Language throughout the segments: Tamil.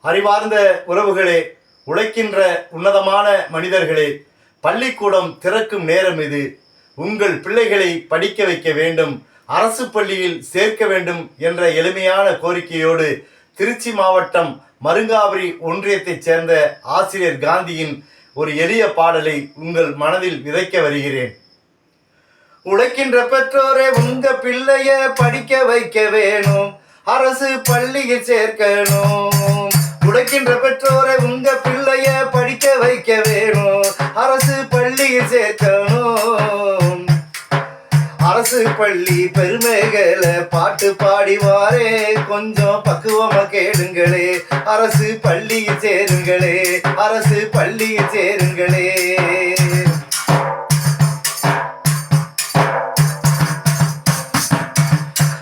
அறிவார்ந்த உறவுகளே உழைக்கின்ற உன்னதமான மனிதர்களே பள்ளிக்கூடம் திறக்கும் நேரம் இது. உங்கள் பிள்ளைகளை படிக்க வைக்க வேண்டும் அரசு பள்ளியில் சேர்க்க வேண்டும் என்ற எளிமையான கோரிக்கையோடு திருச்சி மாவட்டம் மருங்காபுரி ஒன்றியத்தைச் சேர்ந்த ஆசிரியர் காந்தியின் ஒரு எளிய பாடலை உங்கள் மனதில் விதைக்க வருகிறேன். உழைக்கின்ற பெற்றோரே உங்க பிள்ளைய படிக்க வைக்க வேணும் அரசு பள்ளியில் சேர்க்கணும். உழைக்கின்ற பெற்றோரை உங்க பிள்ளைய படிக்க வைக்க வேணும். அரசு பள்ளியில் சேர்க்கணும். அரசு பள்ளி பெருமைகளை பாட்டு பாடிவாரே. கொஞ்சம் பக்குவமா கேளுங்களே. அரசு பள்ளியில் சேருங்களே. அரசு பள்ளியில் சேருங்களே.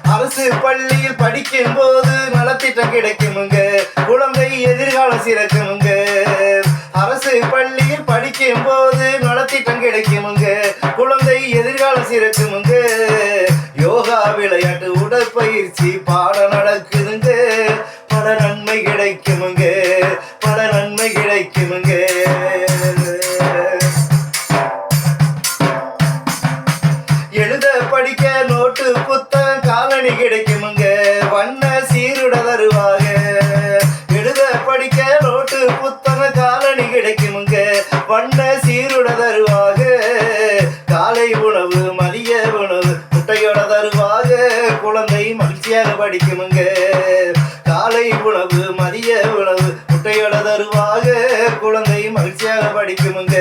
அரசு பள்ளியில் படிக்கும் போது நலத்திட்டம் கிடைக்குமுங்க. சிறக்குமுங்க. அரசு பள்ளியில் படிக்கும் போது நலத்திட்டம் கிடைக்குமுங்க. குழந்தை எதிர்காலம் சிறக்குமுங்க. யோகா விளையாட்டு உடற்பயிற்சி பாடம் நடக்குதுங்க. பல நன்மை கிடைக்குமுங்க. பல நன்மை கிடைக்குமுங்க. முட்டையோட குழந்தை மகிழ்ச்சியாக படிக்குமுங்க. காலை உணவு மதிய உணவு முட்டையோட தருவாக குழந்தை மகிழ்ச்சியாக படிக்குமுங்க.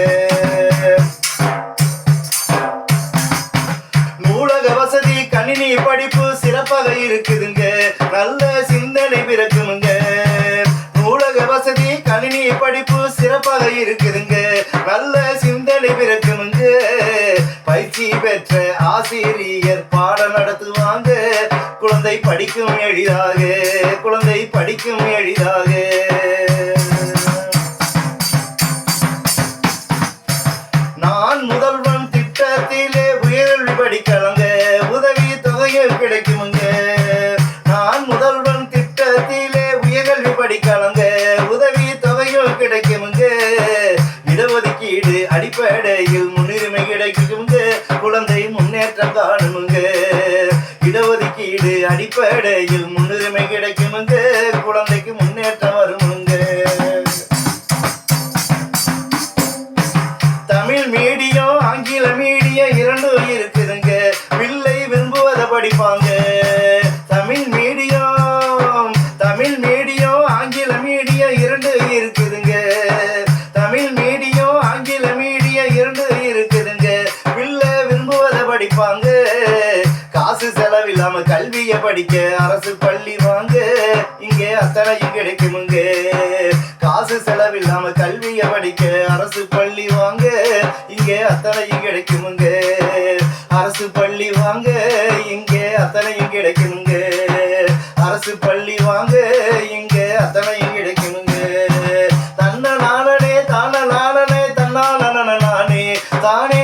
நூலக வசதி கணினி படிப்பு சிறப்பாக இருக்குதுங்க. நல்ல சிந்தனை பிறக்குமுங்க. நூலக வசதி கணினி படிப்பு சிறப்பாக இருக்குதுங்க. நல்ல சிந்தனை பிறக்கு ஆசிரியர் பாடம் நடத்துவாங்க. குழந்தை படிக்கும் எளிதாக குழந்தை படிக்கும் எளிதாக. நான் முதல்வன் திட்டத்திலே உயர்வு படிக்கலங்க. உதவி தொகையும் கிடைக்குமுங்க. நான் முதல்வன் திட்டத்திலே உயர்கல்வி படிக்கலங்க. உதவி தொகையும் கிடைக்குமுங்க. இடஒதுக்கீடு அடிப்படையில் முன்னுரிமை கிடைக்குங்க குழந்தை முன்னேற்றம் இடஒதுக்கீடு அடிப்படையில் முன்னுரிமை கிடைக்குமுங்க. குழந்தைக்கு முன்னேற்றம் வருமுங்க. தமிழ் மீடியம் ஆங்கில மீடியம் இரண்டும் இருக்குதுங்க. பிள்ளை விரும்புவதை படிப்பாங்க. படிப்பாங்க. காசு செலவில்லாம கல்விய படிக்க அரசு பள்ளி வாங்க. இங்கே அத்தனையும் கிடைக்குமுங்க. காசு செலவில்லாம கல்வியை படிக்க அரசு பள்ளி வாங்க. இங்கே அத்தனையும் கிடைக்குமுங்க. அரசு பள்ளி வாங்க. இங்கே அத்தனையும் கிடைக்குமுங்க. அரசு பள்ளி வாங்க. இங்கே அத்தனையும் கிடைக்குமுங்க. தன்ன நானே தான நானே தன்னா நானே. தானே